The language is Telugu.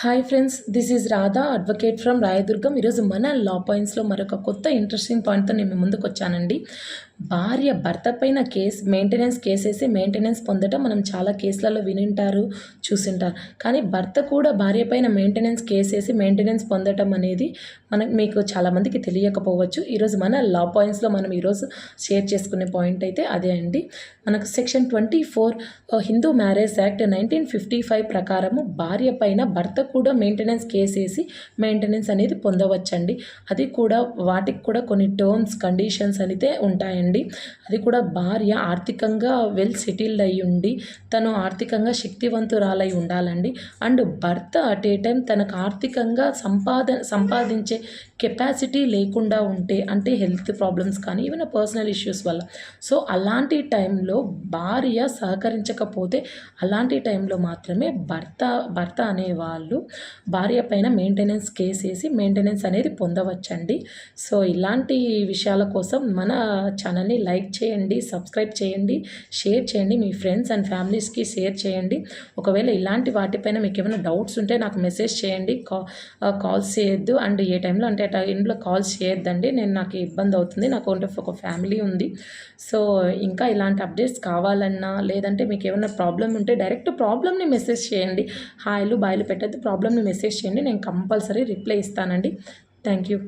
Hi friends this is Radha advocate from Rayadurgam ఈరోజు మన లా పాయింట్స్లో మరొక కొత్త ఇంట్రెస్టింగ్ పాయింట్తో నేను ముందుకు వచ్చానండి. భార్య భర్త పైన కేసు మెయింటెనెన్స్ కేసేసి మెయింటెనెన్స్ పొందటం మనం చాలా కేసులలో వినింటారు చూసింటారు. కానీ భర్త కూడా భార్య పైన మెయింటెనెన్స్ కేసేసి మెయింటెనెన్స్ పొందటం అనేది మనకు మీకు చాలామందికి తెలియకపోవచ్చు. ఈరోజు మన లా పాయింట్స్లో మనం ఈరోజు షేర్ చేసుకునే పాయింట్ అయితే అదే అండి. మనకు section twenty four Hindu marriage act nineteen fifty five ప్రకారము భార్య పైన భర్త కూడా మెయింటెనెన్స్ కేసేసి మెయింటెనెన్స్ అనేది పొందవచ్చండి. అది కూడా వాటికి కూడా కొన్ని టర్మ్స్ కండిషన్స్ అయితే ఉంటాయండి. అది కూడా భార్య ఆర్థికంగా వెల్ సెటిల్డ్ అయి ఉండి తను ఆర్థికంగా శక్తివంతురాలై ఉండాలండి. అండ్ భర్త అట్ ఏ టైం తనకు ఆర్థికంగా సంపాద సంపాదించే కెపాసిటీ లేకుండా ఉంటే అంటే హెల్త్ ప్రాబ్లమ్స్ కానీ ఈవెన్ పర్సనల్ ఇష్యూస్ వల్ల. సో అలాంటి టైంలో భార్య సహకరించకపోతే అలాంటి టైంలో మాత్రమే భర్త భర్త అనేవాళ్ళు భార్య పైన మెయింటెనెన్స్ కేసేసి మెయింటెనెన్స్ అనేది పొందవచ్చండి. సో ఇలాంటి విషయాల కోసం మన ఛానల్ని లైక్ చేయండి సబ్స్క్రైబ్ చేయండి షేర్ చేయండి మీ ఫ్రెండ్స్ అండ్ ఫ్యామిలీస్కి షేర్ చేయండి. ఒకవేళ ఇలాంటి వాటిపైన మీకు ఏమైనా డౌట్స్ ఉంటే నాకు మెసేజ్ చేయండి కా కాల్స్ చేయొద్దు. అండ్ ఏ టైంలో అంటే ఆ టైంలో కాల్స్ చేయొద్దండి. నేను నాకు ఇబ్బంది అవుతుంది. నాకు ఒక ఫ్యామిలీ ఉంది. సో ఇంకా ఇలాంటి అప్డేట్స్ కావాలన్నా లేదంటే మీకు ఏమైనా ప్రాబ్లం ఉంటే డైరెక్ట్ ప్రాబ్లమ్ని మెసేజ్ చేయండి. హాయిలు బాయిలు పెట్టద్దు. ప్రాబ్లమ్ని మెసేజ్ చేయండి. నేను కంపల్సరీ రిప్లై ఇస్తానండి. Thank you.